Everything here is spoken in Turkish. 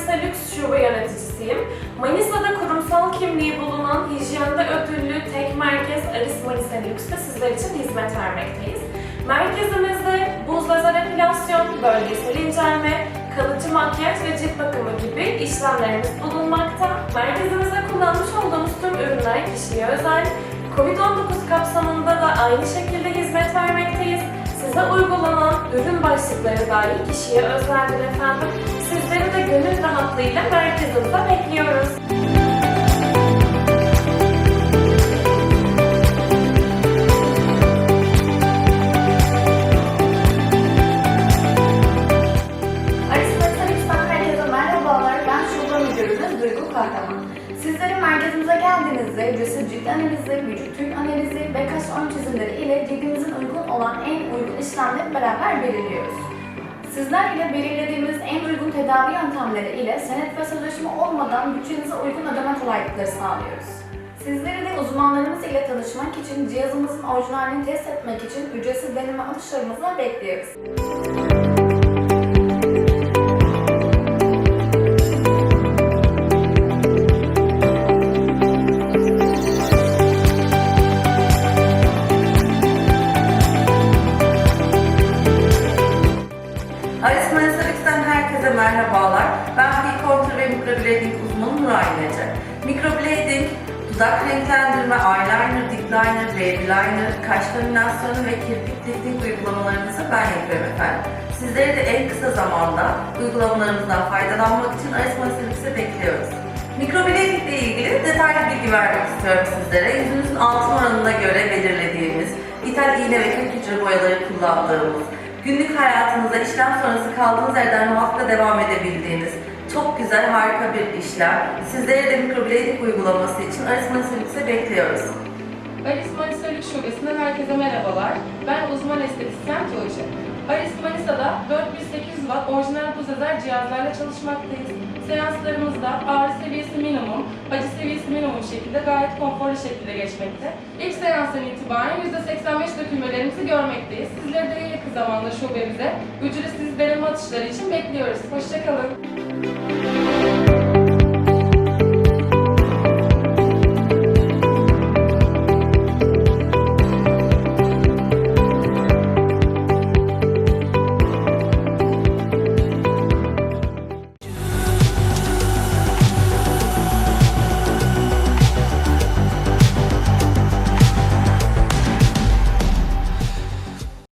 Manisa Lüks Şube Yöneticisiyim. Manisa'da kurumsal kimliği bulunan hijyende ödüllü tek merkez Aris Manisa Lüks'te sizler için hizmet vermekteyiz. Merkezimizde buz lazer epilasyon, bölgesel incelme, kalıcı makyaj ve cilt bakımı gibi işlemlerimiz bulunmakta. Merkezimizde kullanmış olduğumuz tüm ürünler kişiye özel. Covid-19 kapsamında da aynı şekilde hizmet vermekteyiz. Size uygulanan ürün başlıkları dahi kişiye özeldir efendim. Sizleri de gönül rahatlığıyla merkezimize bekliyoruz. Sizlerin merkezimize geldiğinizde cesit cilt analizi, vücut tül analizi ve kaş ön çizimleri ile cildimizin uygun olan en uygun işlemleri beraber belirliyoruz. Sizler ile belirlediğimiz en uygun tedavi yöntemleri ile senet ve sözleşme olmadan bütçenize uygun ödeme kolaylıkları sağlıyoruz. Sizleri de uzmanlarımız ile tanışmak için cihazımızın orijinalini test etmek için ücretsiz deneme atışlarımızla bekliyoruz. Aris merhabalar. Ben P-Contour ve Microblading uzmanı Nuray Nece. Microblading, dudak renklendirme, eyeliner, dip liner, baby liner, kaş laminasyonu ve kirpik lifting uygulamalarınızı ben yapıyorum efendim. Sizleri de en kısa zamanda uygulamalarımızdan faydalanmak için Aris Manisa Lüks'e bekliyoruz. Microblading ile ilgili detaylı bilgi vermek istiyorum sizlere. Yüzünüzün altın oranına göre belirlediğimiz, ithal iğne ve kök hücre boyaları kullandığımız, günlük hayatınızda işlem sonrası kaldığınız yerden rahatlıkla devam edebildiğiniz çok güzel, harika bir işlem. Sizleri de mikroblading uygulaması için Aris Manisa bekliyoruz. Aris Manisa Lüks Şubesi'nden herkese merhabalar. Ben uzman estetisyen Tuğçe. Aris Manisa'da 4800 watt orijinal lazer cihazlarla çalışmaktayız. Seanslarımızda ağrı seviyesi minimum, acı seviyesi minimum şekilde gayet konforlu şekilde geçmekte. İlk seanstan itibaren %85 dökülmelerimizi görmekteyiz. Sizleri de en yakın zamanda şubemize ücretsiz deneme atışları için bekliyoruz. Hoşçakalın.